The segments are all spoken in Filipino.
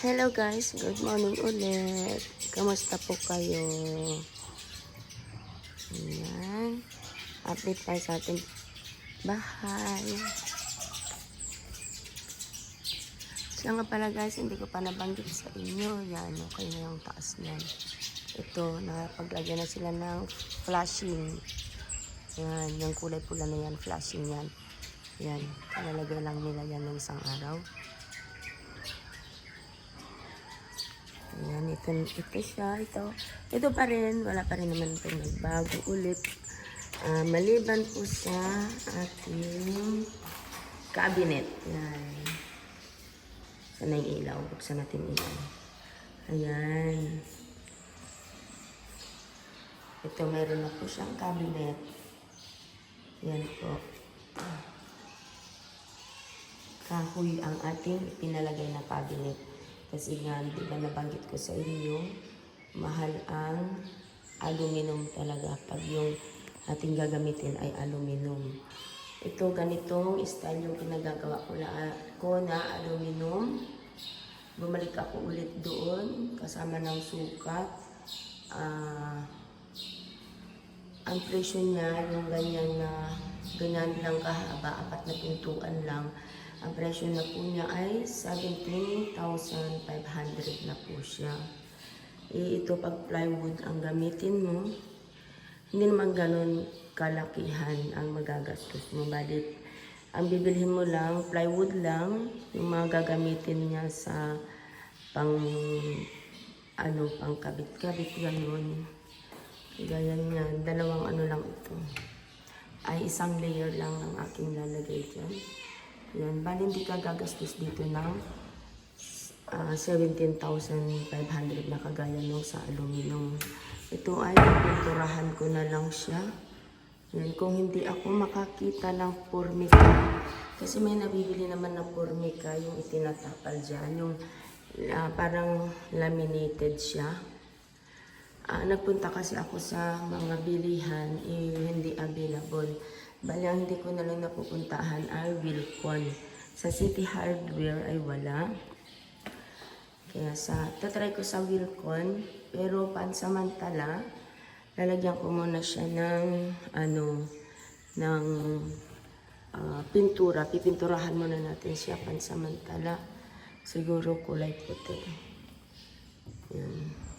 Hello guys, good morning ulit. Kamusta po kayo? Ayan. Update tayo sa ating bahay. Siya nga pala guys, hindi ko pa nabanggit sa inyo. Yan, okay na yung taas niyan. Ito, nakapaglagyan na sila ng flashing. Yan, yung kulay pula na yan, flashing yan. Yan, kalalagay lang nila yan ng isang araw. Ayan, ito, ito siya, ito. Ito pa rin, wala pa rin naman itong nagbago ulit. Ah, maliban po sa ating cabinet. Yan. Sana yung ilaw. Buksan natin ilaw. Ayan. Ito, meron na po siyang cabinet. Yan po. Kahoy ang ating pinalagay na cabinet. Kasi nga, di ba nabanggit ko sa inyo, mahal ang aluminum talaga pag yung ating gagamitin ay aluminum. Ito ganitong style yung pinagagawa ko, la, ko na aluminum. Bumalik ako ulit doon kasama ng sukat. Ah, ang presyo niya, yung ganyan na ganyan lang kahaba, apat na pintuan lang. Ang presyo na po niya ay 17,500 na po siya. Eh, ito pag plywood ang gamitin mo, hindi naman ganun kalakihan ang magagastos mo. Balit, ang bibilhin mo lang, plywood lang, yung mga gagamitin niya sa pang, ano, pang kabit-kabit, ganun. Gaya niya, dalawang ano lang ito. Ay isang layer lang ang aking lalagay dyan. Yan, bali hindi ka gagastos dito ng ah, 17,500 na kagaya nung sa aluminum. Ito ay pinturahan ko na lang siya. Yan, kung hindi ako makakita ng formica, kasi may nabibili naman na formica, yung itinatapal dyan, yung ah, parang laminated siya. Ah, nagpunta kasi ako sa mga bilihan, eh, hindi available. Bali, ang hindi ko na lang napupuntahan ay Wilcon. Sa City Hardware ay wala. Kaya sa, tatry ko sa Wilcon, pero pansamantala, lalagyan ko muna siya ng, ano, ng ah, pintura. Pipinturahan muna natin siya pansamantala. Siguro kulay puti. Yan.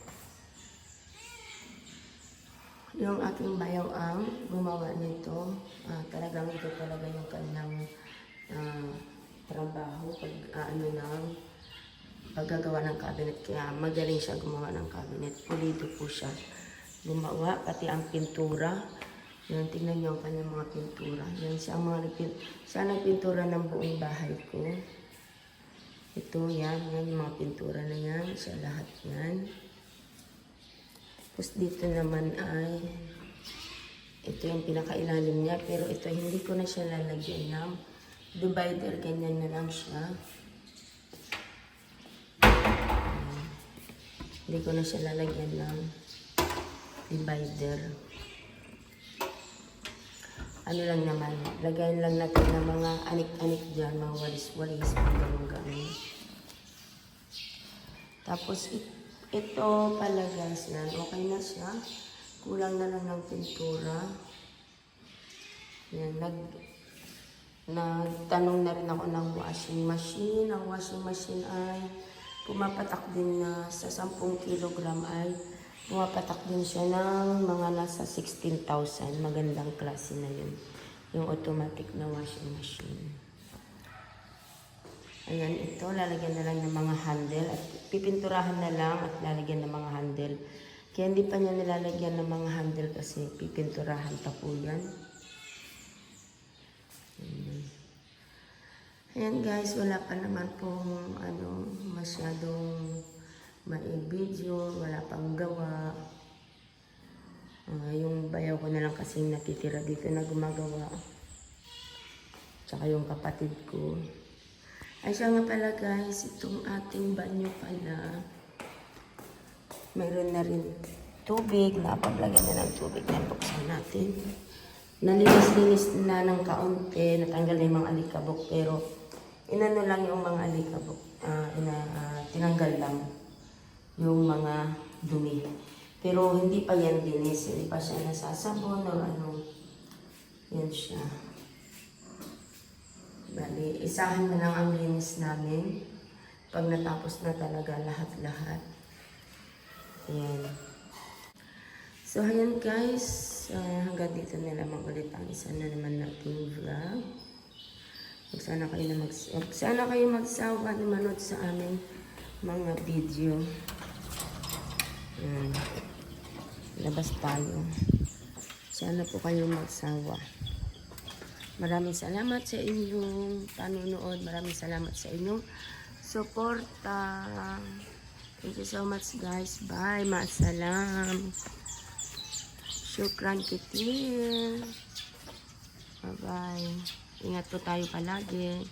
Yung aking bayaw ang gumawa nito, ah, talagang ito talaga yung kanyang ah, trabaho pag ah, ano ng paggagawa ng cabinet. Kaya magaling siya gumawa ng cabinet. Pulido po siya gumawa, pati ang pintura. Yan, tingnan niyo ang kanyang mga pintura. Yan siya ang mga nagpin- siya nagpintura ng buong bahay ko. Ito, yan, yan yung mga pintura na yan. Siya lahat yan. Tapos dito naman ay ito yung pinakailalim niya pero ito hindi ko na siya lalagyan ng divider ganyan na lang siya Ayan. hindi ko na siya lalagyan ng divider ano lang naman lagayan lang natin ng mga anik-anik dyan mga walis-walis mga ganun-ganun tapos it- ito pala guys yan, okay na siya. Kulang na lang ng pintura. Yan, nag, nagtanong na rin ako ng washing machine. Ang washing machine ay pumapatak din na sa 10 kilogram ay pumapatak din siya ng mga nasa 16,000. Magandang klase na yun. Yung automatic na washing machine. Ayan, ito, lalagyan na lang ng mga handle at pipinturahan na lang at lalagyan ng mga handle. Kaya hindi pa niya nilalagyan ng mga handle kasi pipinturahan pa po yan. Ayan. Guys, wala pa naman pong ano, masyadong mai-video, wala pang gawa. Ah, yung bayaw ko na lang kasing natitira dito na gumagawa. Tsaka yung kapatid ko. Ay siya nga pala guys, itong ating banyo pala. Mayroon na rin tubig, napaglagyan na ng tubig buksan natin. Nalinis-linis na ng kaunti, natanggal na yung mga alikabok, pero inano lang yung mga alikabok. ah ina, ah, tinanggal lang yung mga dumi. Pero hindi pa yan dinis, hindi pa siya nasasabon o ano. Yan siya. Bali, isahan na lang ang linis namin pag natapos na talaga lahat-lahat. Ayan. So, ayan guys. Ah, hanggang dito na lamang ulit ang isa na naman nating vlog. Huwag sana kayo na mag sana kayo magsawa na manood sa aming mga video. Ayan. Labas tayo. Sana po kayo magsawa. Maraming salamat sa inyong panunood. Maraming salamat sa inyong suporta. Thank you so much guys. Bye. Maasalam. Shukran kitil. Bye-bye. Ingat po tayo palagi.